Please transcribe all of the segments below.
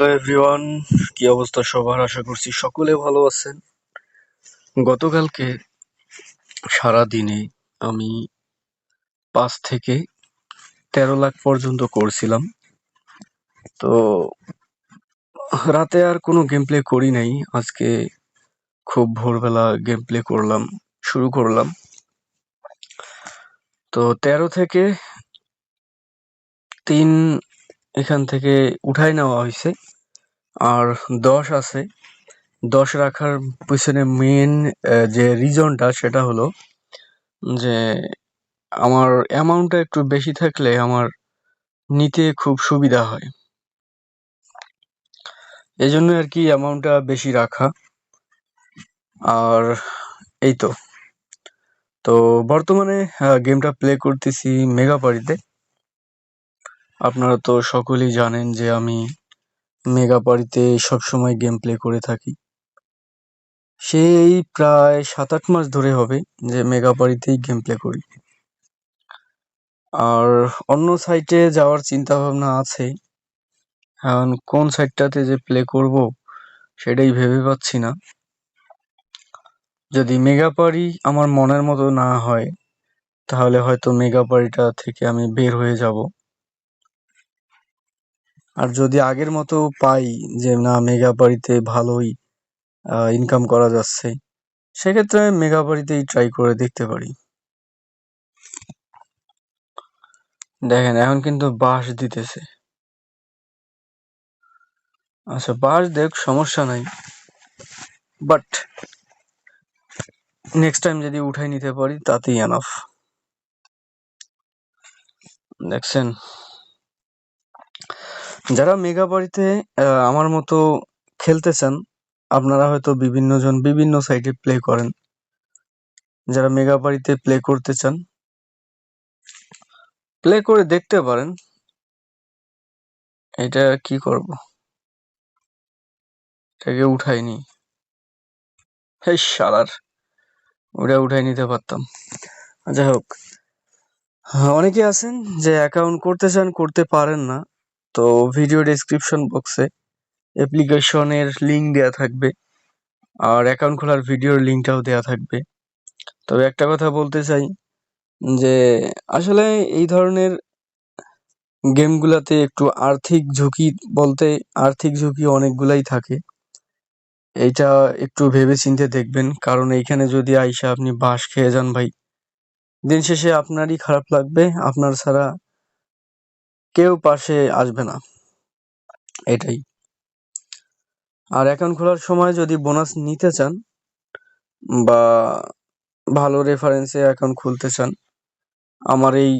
Hello everyone, কি অবস্থা সবার? আশা করছি সকলে ভালো আছেন। গতকালকে সারা দিনে আমি পাঁচ থেকে তেরো লাখ পর্যন্ত করছিলাম। তো রাতে আর কোনো গেম প্লে করি নাই। আজকে খুব ভোরবেলা গেম প্লে করলাম, শুরু করলাম। তো তেরো থেকে তিন এখান থেকে উঠাই নেওয়া হয়েছে আর দশ আছে। দশ রাখার পিছনে মেন যে রিজনটা সেটা হলো যে আমার অ্যামাউন্টটা একটু বেশি থাকলে আমার নিতে খুব সুবিধা হয়। এই জন্য আর কি অ্যামাউন্টটা বেশি রাখা। আর এই তো। তো বর্তমানে গেমটা প্লে করতেছি মেগা মেগাপাড়িতে আপনারা তো সকলেই জানেন যে আমি মেগাপাড়িতে সবসময় গেম প্লে করে থাকি। সেই প্রায় সাত আট মাস ধরে হবে যে মেগাপাড়িতেই গেম প্লে করি। আর অন্য সাইটে যাওয়ার চিন্তা ভাবনা আছে। এখন কোন সাইটটাতে যে প্লে করব সেটাই ভেবে পাচ্ছি না। যদি মেগা মেগাপাড়ি আমার মনের মতো না হয়, তাহলে হয়তো মেগা মেগাপাড়িটা থেকে আমি বের হয়ে যাব। আর যদি আগের মতো পাই যে, না মেগাপাড়িতে ভালোই ইনকাম করা যাচ্ছে, সেক্ষেত্রে মেগাপাড়িতেই ট্রাই করে দেখতে পারি। দেখেন, এখন কিন্তু বাঁশ দিতেছে। আচ্ছা বাঁশ দেখ, সমস্যা নাই। বাট নেক্সট টাইম যদি উঠাই নিতে পারি, তাতেই এনাফ দেখছেন? যারা মেগা বাড়িতে আমার মতো খেলতে চান আপনারা হয়তো বিভিন্ন জন বিভিন্ন সাইটে প্লে করেন। যারা মেগা বাড়িতে প্লে করতে চান প্লে করে দেখতে পারেন, এটা কি করব? এটাকে উঠাইনি। এই শালার, ওটা উঠাই নিতে পারতাম। যাই হোক, অনেকে আছেন যে অ্যাকাউন্ট করতে চান, করতে পারেন না। তো ভিডিও ডেসক্রিপশন বক্সে অ্যাপ্লিকেশনের লিঙ্ক দেওয়া থাকবে আর অ্যাকাউন্ট খোলার ভিডিওর লিঙ্কটাও দেওয়া থাকবে। তবে একটা কথা বলতে চাই যে আসলে এই ধরনের গেমগুলাতে একটু আর্থিক ঝুঁকি বলতে আর্থিক ঝুঁকি অনেকগুলাই থাকে। এইটা একটু ভেবে চিনতে দেখবেন, কারণ এইখানে যদি আইসা আপনি বাঁশ খেয়ে যান ভাই, দিন শেষে আপনারই খারাপ লাগবে, আপনার ছাড়া কেউ পাশে আসবে না। এটাই। আর অ্যাকাউন্ট খোলার সময় যদি বোনাস নিতে চান বা ভালো রেফারেন্সে অ্যাকাউন্ট খুলতে চান, আমার এই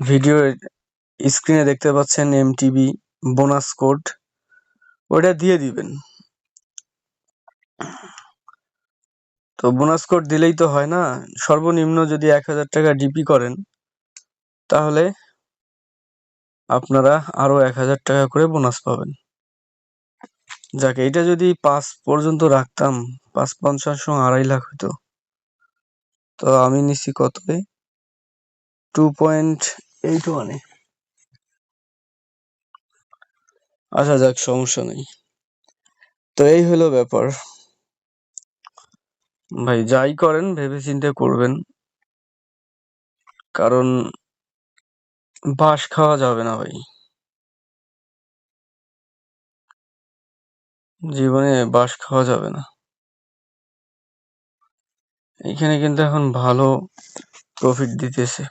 ভিডিও স্ক্রিনে দেখতে পাচ্ছেন এমটিবি বোনাস কোড ওটা দিয়ে দিবেন। তো বোনাস কোড দিলেই তো হয় না। সর্বনিম্ন যদি এক হাজার টাকা ডিপি করেন তাহলে আপনারা আরও এক হাজার টাকা করে বোনাস পাবেন। যাকে এটা যদি পাঁচ পর্যন্ত রাখতাম, পাঁচ পঞ্চাশ আড়াই লাখ হতো তো আমি নিচ্ছি কত টু পয়েন্ট এইট ওয়ানে আসা যাক, সমস্যা নেই। তো এই হলো ব্যাপার। ভাই, যাই করেন, ভেবে চিন্তে করবেন। কারণ বাঁশ খাওয়া যাবে না ভাই। জীবনে বাঁশ খাওয়া যাবে না। এখানে কিন্তু এখন ভালো প্রফিট দিতেছে।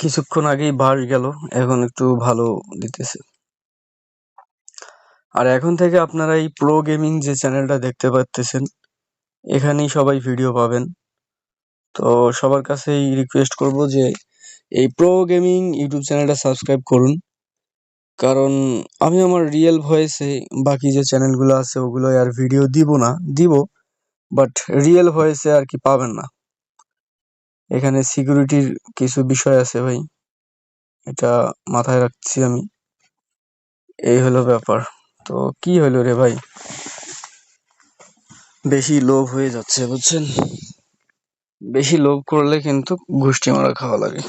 কিছুক্ষণ আগেই বাস গেল, এখন একটু ভালো দিতেছে। আর এখন থেকে আপনারা এই প্রো গেমিং যে চ্যানেলটা দেখতে পাচ্তেছেন এখানেই সবাই ভিডিও পাবেন। তো সবার কাছেই রিকোয়েস্ট করব যে এই প্রো গেমিং ইউটিউব চ্যানেলটা সাবস্ক্রাইব করুন। কারণ আমি আমার রিয়েল ভয়েসে বাকি যে চ্যানেলগুলো আছে ওগুলো আর ভিডিও দিব না, দিব বাট রিয়েল ভয়েসে আর কি পাবেন না। এখানে সিকিউরিটির কিছু বিষয় আছে ভাই। এটা মাথায় রাখছি আমি। এই হলো ব্যাপার। তো কি হলো রে ভাই? বেশি লোভ হয়ে যাচ্ছে, বুঝছেন? বেশি লোভ করলে কিন্তু গোষ্ঠী মারা খাওয়া লাগে।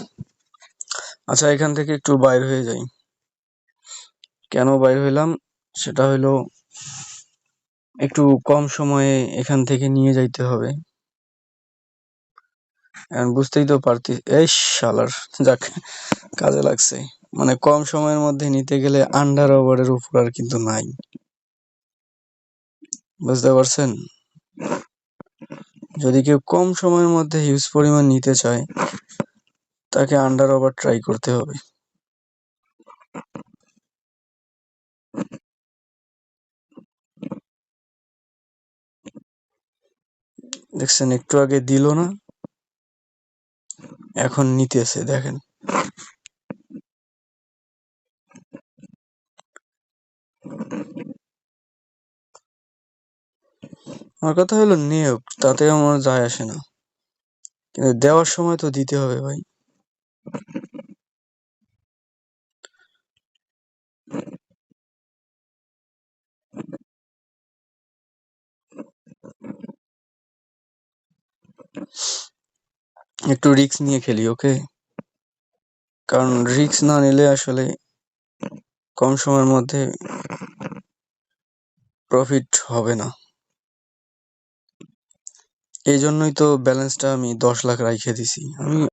আচ্ছা এখান থেকে একটু বাইর হয়ে যাই। কেন বাইর হইলাম? সেটা হইল, একটু কম সময়ে এখান থেকে নিয়ে যাইতে হবে। বুঝতেই তো পারতি, এই শালার, যাক, কাজে লাগছে। মানে কম সময়ের মধ্যে নিতে গেলে আন্ডার ওভারের উপর আর কিন্তু নাই। বুঝতে পারছেন? যদি কেউ কম সময়ের মধ্যে হিউজ পরিমাণ নিতে চায় তাকে আন্ডার ওভার ট্রাই করতে হবে। দেখছেন, একটু আগে দিল না, এখন নিতেছে, দেখেন। আমার কথা হলো নিয়োগ, তাতে আমার যায় আসে না। কিন্তু দেওয়ার সময় তো দিতে হবে ভাই। একটু রিস্ক নিয়ে খেলি ওকে কারণ রিক্স না নিলে আসলে কম সময়ের মধ্যে প্রফিট হবে না। এই জন্যই তো ব্যালেন্সটা আমি দশ লাখ রাইখে দিছি। আমি